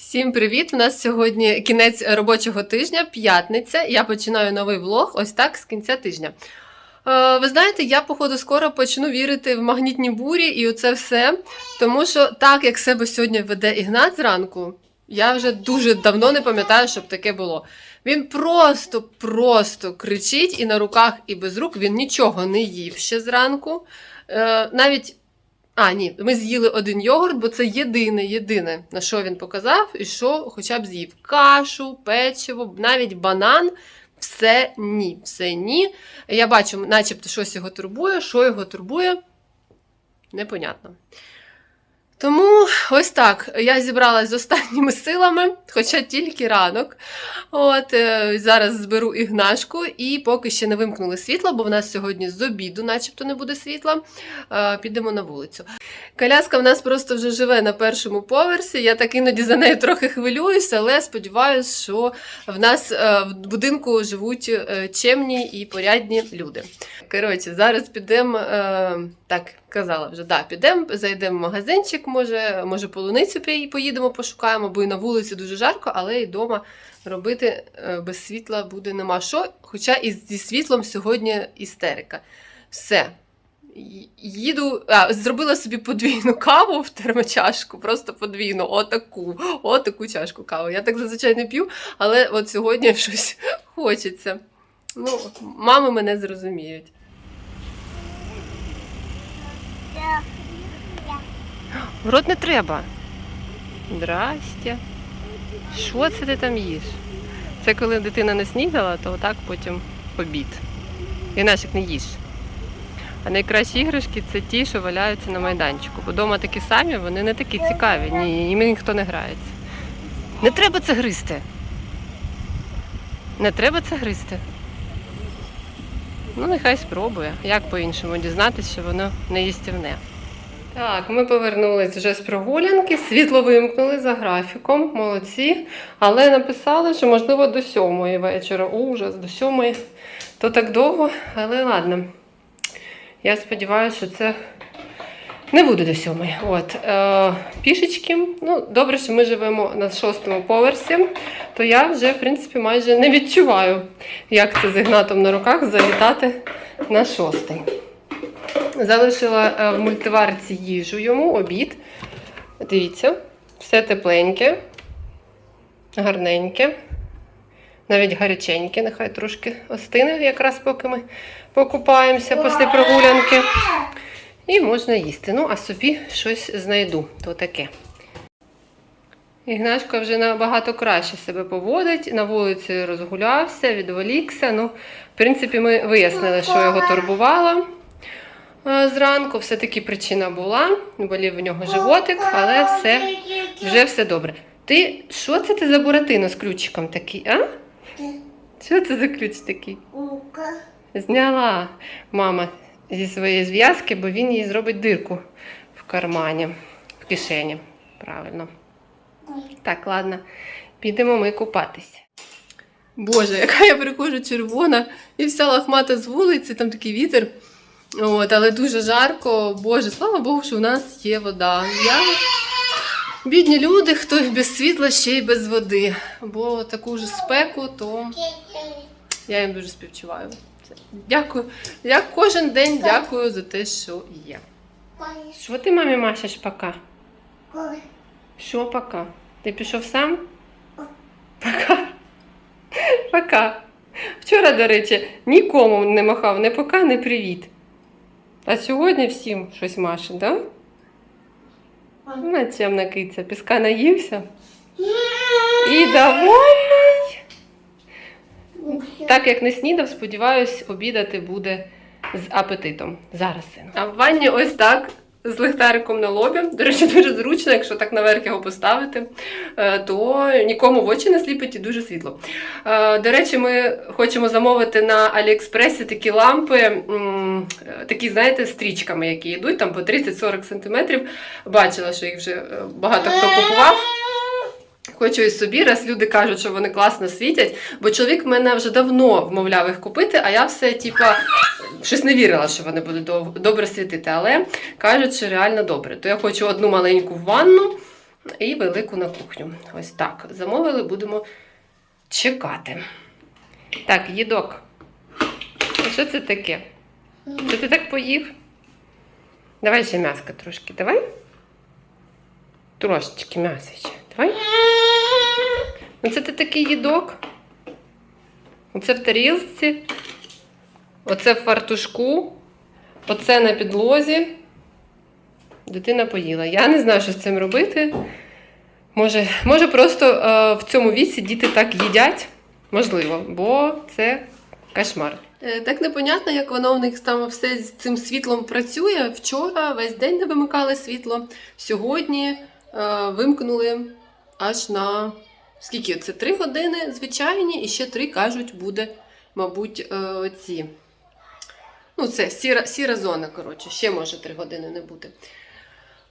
Всім привіт! У нас сьогодні кінець робочого тижня, п'ятниця. Я починаю новий влог ось так з кінця тижня. Е, ви знаєте, я, походу, скоро почну вірити в магнітні бурі і оце все. Тому що так, як себе сьогодні веде Ігнат зранку, я вже дуже давно не пам'ятаю, щоб таке було. Він просто, просто кричить і на руках, і без рук. Він нічого не їв ще зранку. Е, навіть а, ні, ми з'їли один йогурт, бо це єдине, єдине, на що він показав, і що хоча б з'їв. Кашу, печиво, навіть банан. Все ні, все ні. Я бачу, начебто щось його турбує, що його турбує, непонятно. Тому ось так. Я зібралась з останніми силами, хоча тільки ранок. От е, зараз зберу ігнашку, і поки ще не вимкнули світло, бо в нас сьогодні з обіду, начебто, не буде світла. Е, підемо на вулицю. Коляска в нас просто вже живе на першому поверсі. Я так іноді за нею трохи хвилююся, але сподіваюся, що в нас е, в будинку живуть чемні і порядні люди. Коротше, зараз підемо, так казала вже, да, підемо, зайдемо в магазинчик, може, може полуницю поїдемо, пошукаємо, бо і на вулиці дуже жарко, але і вдома робити е, без світла буде нема що. Хоча і зі світлом сьогодні істерика. Все. Їду, а, зробила собі подвійну каву в термочашку, просто подвійну, отаку, отаку чашку кави. Я так зазвичай не п'ю, але от сьогодні щось хочеться. Ну, мами мене зрозуміють. В рот не треба. Здрастя. Що це ти там їш? Це коли дитина не снідала, то отак потім обід. Інакше не їж. А найкращі іграшки це ті, що валяються на майданчику. Бо вдома такі самі, вони не такі цікаві. Ні, іми ніхто не грається. Не треба це гризти. Не треба це гризти. Ну, нехай спробує. Як по-іншому дізнатися, що воно не їстівне. Так, ми повернулись вже з прогулянки, світло вимкнули за графіком, молодці. Але написали, що можливо до сьомої вечора. Ужас, до сьомої. То так довго, але ладно. Я сподіваюся, що це не буде до сьомої. От, е, пішечки. Ну, добре, що ми живемо на шостому поверсі, то я вже, в принципі, майже не відчуваю, як це з Ігнатом на руках залітати на шостий. Залишила е, в мультиварці їжу йому, обід. Дивіться, все тепленьке, гарненьке, навіть гаряченьке, нехай трошки остине, якраз поки ми покупаємося після прогулянки. І можна їсти. Ну, а собі щось знайду, то таке. Ігнашко вже набагато краще себе поводить. На вулиці розгулявся, відволікся. Ну, в принципі, ми вияснили, що його турбувало зранку. Все-таки причина була. Болів у нього животик, але все, вже все добре. Ти що це ти за буратино з ключиком такий, а? Що це за ключ такий? Зняла мама зі своєї зв'язки, бо він їй зробить дирку в кармані, в кишені. Правильно. Так, ладно, підемо ми купатися. Боже, яка я приходжу червона і вся лахмата з вулиці, там такий вітер. От, але дуже жарко. Боже, слава Богу, що у нас є вода. Я... Бідні люди, хто без світла ще й без води. Бо таку ж спеку, то я їм дуже співчуваю. Дякую. Я кожен день дякую за те, що є. Що ти мамі машеш пока? Що пока? Ти пішов сам? Пока. Пока. Вчора, до речі, нікому не махав не пока, не привіт. А сьогодні всім щось маше, да? Ну, чемна киця, піска наївся. І довольний. Так як не снідав, сподіваюсь, обідати буде з апетитом. Зараз син. А в ванні ось так. З лихтариком на лобі. До речі, дуже зручно, якщо так наверх його поставити, е, то нікому в очі не сліпить і дуже світло. Е, До речі, ми хочемо замовити на Аліекспресі такі лампи, е, такі, знаєте, стрічками, які йдуть там по 30-40 см. Бачила, що їх вже багато хто купував. Хочу і собі, раз люди кажуть, що вони класно світять, бо чоловік мене вже давно вмовляв їх купити, а я все, типа, щось не вірила, що вони будуть добре світити, але кажуть, що реально добре. То я хочу одну маленьку в ванну, і велику на кухню. Ось так. Замовили, будемо чекати. Так, їдок. А що це таке? Це ти так поїв? Давай ще м'яска трошки, давай. Трошечки м'яса ще. Давай. Ну це ти такий їдок. Оце в тарілці. Оце в фартушку. Оце на підлозі. Дитина поїла. Я не знаю, що з цим робити. Може, може просто е, в цьому віці діти так їдять. Можливо, бо це кошмар. Е, Так непонятно, як воно в них там все з цим світлом працює. Вчора весь день не вимикали світло. Сьогодні е, вимкнули аж на скільки? Це три години звичайні, і ще три кажуть, буде, мабуть, е, ці. Ну, це сіра, сіра зона, коротше, ще може три години не бути.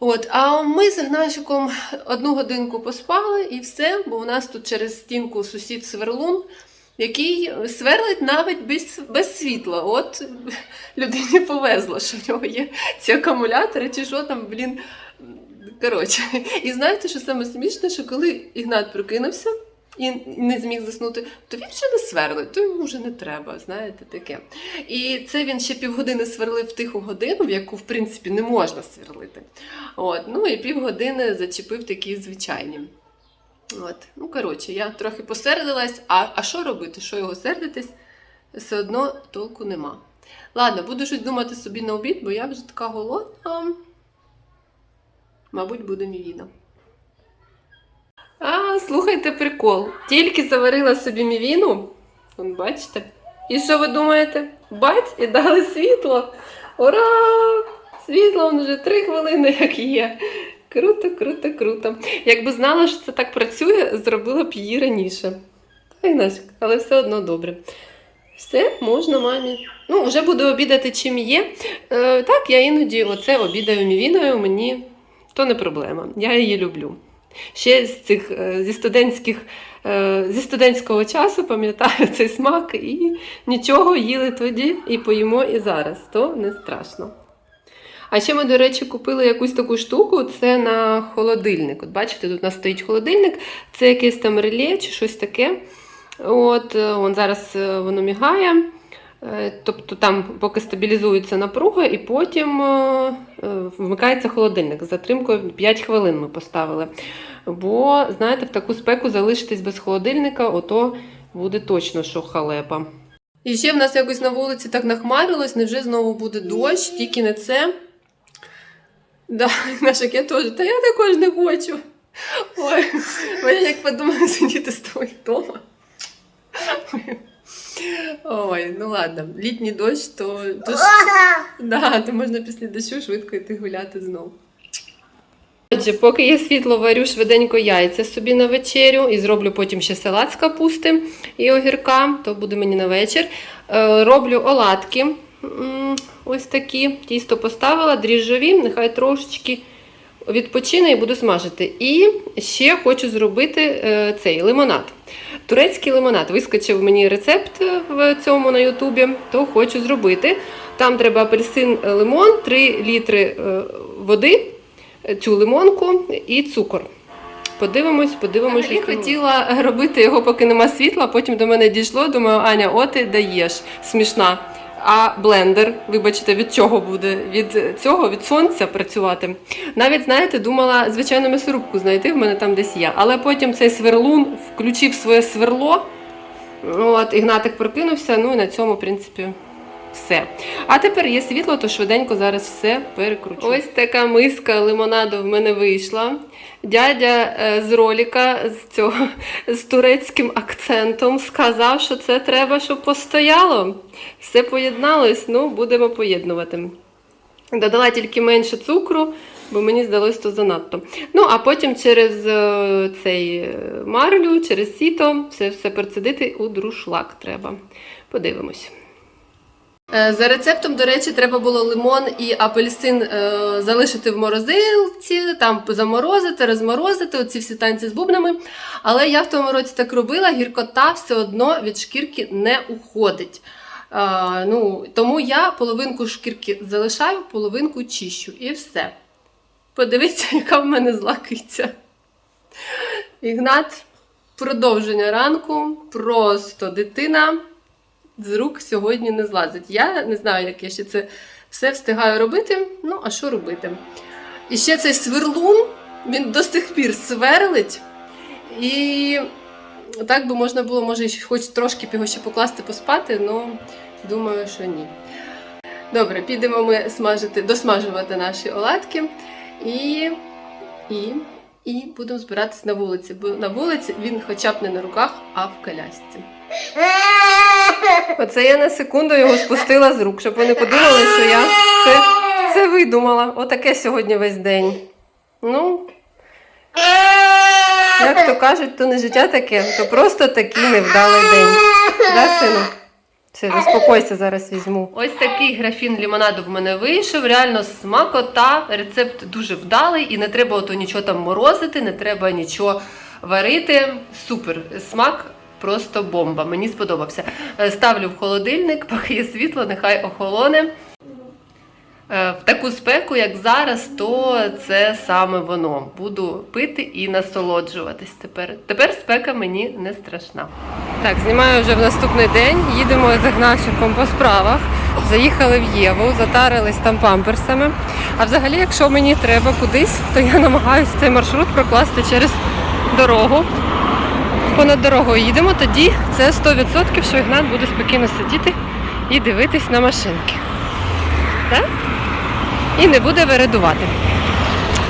От, а ми з Гнашиком одну годинку поспали і все, бо у нас тут через стінку сусід сверлун, який сверлить навіть без, без світла. От людині повезло, що в нього є ці акумулятори, чи що там, блін. Коротше, і знаєте, що саме смішне, що коли Ігнат прокинувся і не зміг заснути, то він ще не сверлить, то йому вже не треба, знаєте, таке. І це він ще півгодини сверлив в тиху годину, в яку, в принципі, не можна сверлити. От, ну і півгодини зачепив такі звичайні. От, ну коротше, я трохи посердилась, а, а що робити? Що його сердитись? Все одно толку нема. Ладно, буду щось думати собі на обід, бо я вже така голодна. Мабуть, буде мівіна. А, слухайте прикол. Тільки заварила собі мівіну. Вон, бачите? І що ви думаєте? Бать, і дали світло. Ура! Світло вон вже три хвилини, як є. Круто, круто, круто. Якби знала, що це так працює, зробила б її раніше. Та нафіг, але все одно добре. Все, можна мамі. Ну, вже буду обідати чим є. Е, так, я іноді оце обідаю мівіною, мені то не проблема. Я її люблю. Ще з цих е, зі студентських е, зі студентського часу пам'ятаю цей смак і нічого їли тоді і поїмо і зараз. То не страшно. А ще ми, до речі, купили якусь таку штуку, це на холодильник. От бачите, тут у нас стоїть холодильник, це якесь там реле чи щось таке. От, е, он зараз воно мігає. Е, Тобто там поки стабілізується напруга, і потім е, е, вмикається холодильник. З затримкою 5 хвилин ми поставили. Бо, знаєте, в таку спеку залишитись без холодильника, ото буде точно що халепа. І ще в нас якось на вулиці так нахмарилось, невже знову буде дощ, тільки не це. Да, я теж, та я також не хочу. Ой, я як подумаю сидіти з тобою вдома. Ой, ну ладно, літній дощ, то, то, ж, да, то можна після дощу швидко йти гуляти знову. Отже, поки є світло, варю швиденько яйця собі на вечерю і зроблю потім ще салат з капусти і огірка, то буде мені на вечір. Е, роблю оладки. Ось такі. Тісто поставила, дріжджові, нехай трошечки відпочине і буду смажити. І ще хочу зробити е, цей лимонад. Турецький лимонад. Вискочив мені рецепт в цьому на Ютубі, то хочу зробити. Там треба апельсин, е, лимон, 3 літри е, води, цю лимонку і цукор. Подивимось, подивимось. Я хотіла робити його, поки нема світла, потім до мене дійшло. Думаю, Аня, от ти даєш. Смішна. А блендер, вибачте, від чого буде? Від цього, від сонця працювати. Навіть, знаєте, думала звичайну м'ясорубку знайти, в мене там десь є. Але потім цей сверлун включив своє сверло. От, Ігнатик прокинувся, ну і на цьому, в принципі, все. А тепер є світло, то швиденько зараз все перекручу. Ось така миска лимонаду в мене вийшла. Дядя е, з роліка з цього з турецьким акцентом сказав, що це треба, щоб постояло. Все поєдналось, ну будемо поєднувати. Додала тільки менше цукру, бо мені здалось то занадто. Ну, а потім через е, цей е, марлю, через сіто, все, все перцедити у друшлак треба. Подивимось. Е, За рецептом, до речі, треба було лимон і апельсин е, залишити в морозилці, там заморозити, розморозити, оці всі танці з бубнами. Але я в тому році так робила, гіркота все одно від шкірки не уходить. Е, ну, тому я половинку шкірки залишаю, половинку чищу і все. Подивіться, яка в мене зла. Ігнат, продовження ранку, просто дитина з рук сьогодні не злазить. Я не знаю, як я ще це все встигаю робити. Ну, а що робити? І ще цей сверлун, він до сих пір сверлить. І так би можна було, може, хоч трошки б його ще покласти, поспати, але думаю, що ні. Добре, підемо ми смажити, досмажувати наші оладки і, і, і будемо збиратись на вулиці. Бо на вулиці він хоча б не на руках, а в колясці. Оце я на секунду його спустила з рук, щоб вони подумали, що я це, це видумала. Отаке сьогодні весь день. Ну, як то кажуть, то не життя таке, то просто такий невдалий день. Да, сину? Все, заспокойся, зараз візьму. Ось такий графін лімонаду в мене вийшов. Реально смакота. Рецепт дуже вдалий і не треба ото нічого там морозити, не треба нічого варити. Супер. Смак просто бомба. Мені сподобався. Е, Ставлю в холодильник, поки є світло, нехай охолоне. Е, В таку спеку, як зараз, то це саме воно. Буду пити і насолоджуватись тепер. Тепер спека мені не страшна. Так, знімаю вже в наступний день. Їдемо з Ігнатчиком по справах. Заїхали в Єву, затарились там памперсами. А взагалі, якщо мені треба кудись, то я намагаюся цей маршрут прокласти через дорогу. Понад дорогою їдемо, тоді це 100%, що Ігнат буде спокійно сидіти і дивитись на машинки. Так? І не буде вередувати.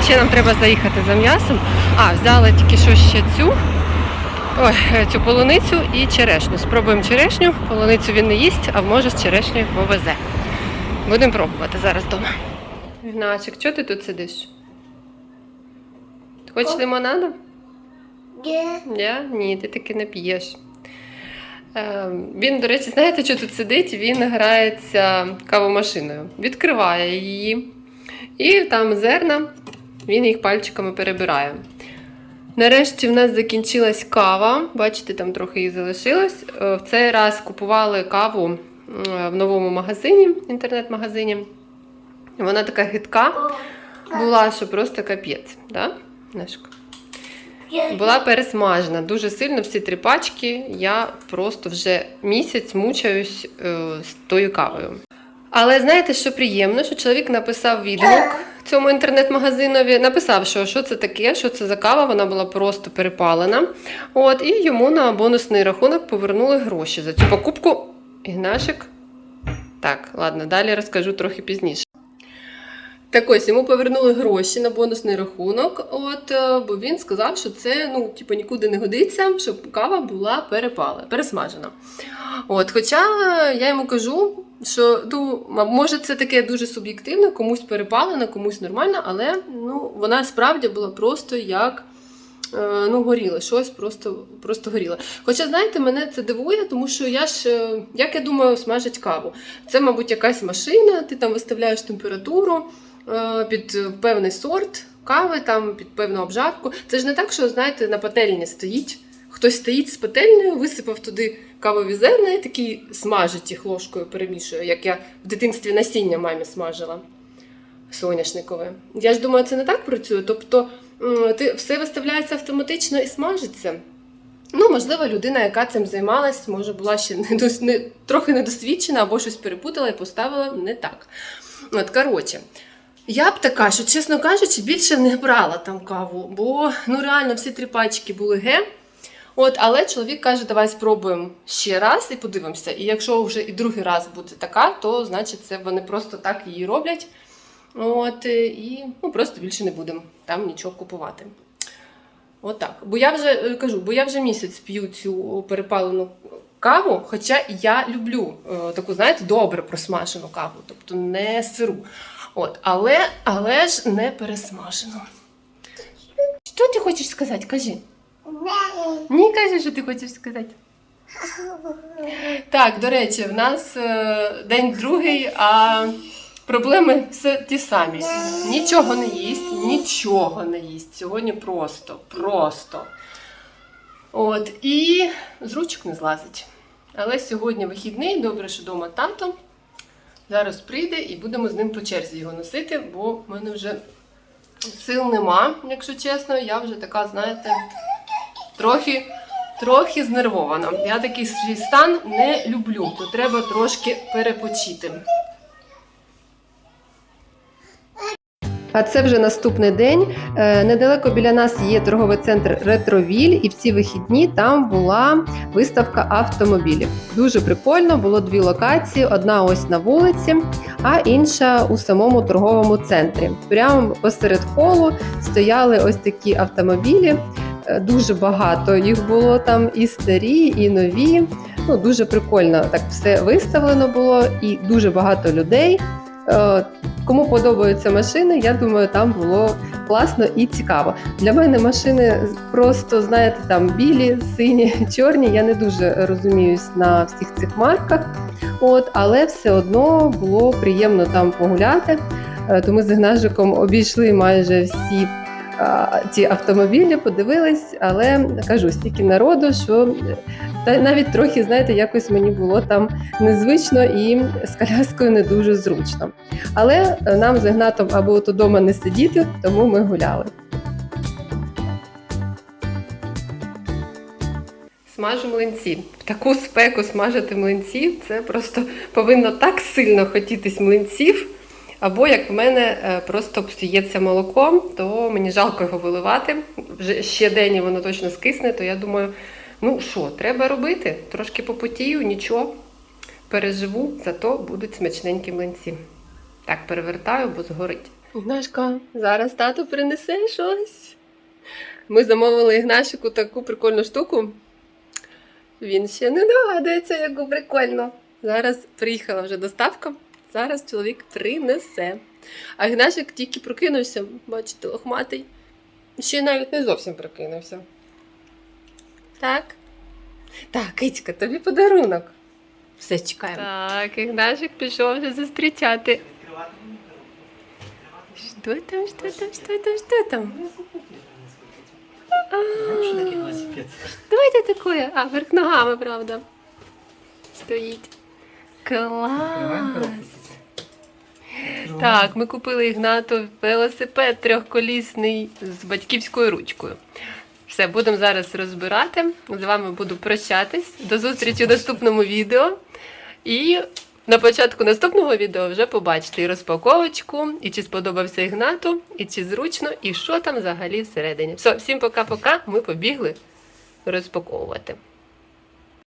Ще нам треба заїхати за м'ясом. А, взяли тільки що ще цю, ой, цю полуницю і черешню. Спробуємо черешню, полуницю він не їсть, а може з черешнею повезе. Будемо пробувати зараз вдома. Ігначик, чого ти тут сидиш? Ти хочеш лимонаду? Я? Ні, ти таки не п'єш. Е, Він, до речі, знаєте, що тут сидить? Він грається кавомашиною, відкриває її. І там зерна, він їх пальчиками перебирає. Нарешті в нас закінчилась кава. Бачите, там трохи її залишилось. Е, В цей раз купували каву в новому магазині, інтернет-магазині. Вона така гидка була, що просто капець. Да? Нешка? Була пересмажена дуже сильно всі три пачки. Я просто вже місяць мучаюсь е, з тою кавою. Але знаєте, що приємно, що чоловік написав відгук цьому інтернет-магазинові, написав, що, що це таке, що це за кава, вона була просто перепалена. От, і йому на бонусний рахунок повернули гроші за цю покупку. Ігнашик. Так, ладно, далі розкажу трохи пізніше. Так ось йому повернули гроші на бонусний рахунок, от, е, бо він сказав, що це ну, типу, нікуди не годиться, щоб кава була перепала, пересмажена. От, хоча я йому кажу, що ну, може це таке дуже суб'єктивно, комусь перепалена, комусь нормально, але ну, вона справді була просто як. е, Ну, горіла, щось просто, просто горіло. Хоча, знаєте, мене це дивує, тому що я ж, е, як я думаю, смажать каву. Це, мабуть, якась машина, ти там виставляєш температуру під е, певний сорт кави, там під певну обжарку. Це ж не так, що знаєте, на пательні стоїть. Хтось стоїть з пательнею, висипав туди кавові зерна і такий смажить їх ложкою, перемішує, як я в дитинстві насіння мамі смажила соняшникове. Я ж думаю, це не так працює. Тобто ти все виставляється автоматично і смажиться. Ну, можливо, людина, яка цим займалась, може була ще не, не, трохи недосвідчена або щось перепутала і поставила не так. От, коротше, я б така, що, чесно кажучи, більше не брала там каву, бо ну реально всі три пачки були ге. От, але чоловік каже, давай спробуємо ще раз і подивимося. І якщо вже і другий раз буде така, то значить це вони просто так її роблять. От, е, і ну, просто більше не будемо там нічого купувати. Отак. Бо я вже е, кажу, бо я вже місяць п'ю цю перепалену каву, хоча я люблю е, таку, знаєте, добре просмажену каву, тобто не сиру. От, але, але ж не пересмажену. Що ти хочеш сказати? Кажи. Ні, кажи, що ти хочеш сказати. Так, до речі, в нас е, день другий, а проблеми все ті самі. Нічого не їсть, нічого не їсть. Сьогодні просто, просто. От, і з ручок не злазить. Але сьогодні вихідний, добре, що вдома тато. Зараз прийде і будемо з ним по черзі його носити, бо в мене вже Сил нема, якщо чесно. Я вже така, знаєте, трохи, трохи знервована. Я такий свій стан не люблю, то треба трошки перепочити. А це вже наступний день. Е, Недалеко біля нас є торговий центр Ретровіль, і в ці вихідні там була виставка автомобілів. Дуже прикольно, було дві локації: одна ось на вулиці, а інша у самому торговому центрі. Прямо посеред холу стояли ось такі автомобілі. Е, Дуже багато їх було там і старі, і нові. Ну дуже прикольно так все виставлено було, і дуже багато людей. Кому подобаються машини, я думаю, там було класно і цікаво. Для мене машини просто, знаєте, там білі, сині, чорні. Я не дуже розуміюсь на всіх цих марках. От, але все одно було приємно там погуляти. Е, То ми з Ігнажиком обійшли майже всі ці автомобілі, подивились, але кажу, стільки народу, що е, та навіть трохи, знаєте, якось мені було там незвично і з коляскою не дуже зручно. Але е, нам з Ігнатом або от удома не сидіти, тому ми гуляли. Смажу млинці. В таку спеку смажити млинці це просто повинно так сильно хотітись млинців. Або як в мене е, просто псується молоко, то мені жалко його виливати. Вже ще день і воно точно скисне, то я думаю, ну що, треба робити? Трошки попотію, нічого. Переживу, зато будуть смачненькі млинці. Так, перевертаю, бо згорить. Ігнашка, зараз тато принесе щось. Ми замовили Ігнашику таку прикольну штуку. Він ще не догадується, яку прикольно. Зараз приїхала вже доставка. Зараз чоловік принесе. А Ігнашик тільки прокинувся, бачите, лохматий. Ще навіть не зовсім прокинувся. Так. Так, Кицька, тобі подарунок. Все, чекаємо. Так, Ігнашик пішов вже зустрічати. Що там, що там, що там, що там? Що таке такое. А, вверх ногами, правда. Стоїть. Клас. Коробку? Так, ми купили Ігнату велосипед трьохколісний з батьківською ручкою. Все, будемо зараз розбирати. З вами буду прощатись. До зустрічі в наступному відео. І на початку наступного відео вже побачите і розпаковочку, і чи сподобався Ігнату, і чи зручно, і що там взагалі всередині. Все, всім пока-пока. Ми побігли розпаковувати.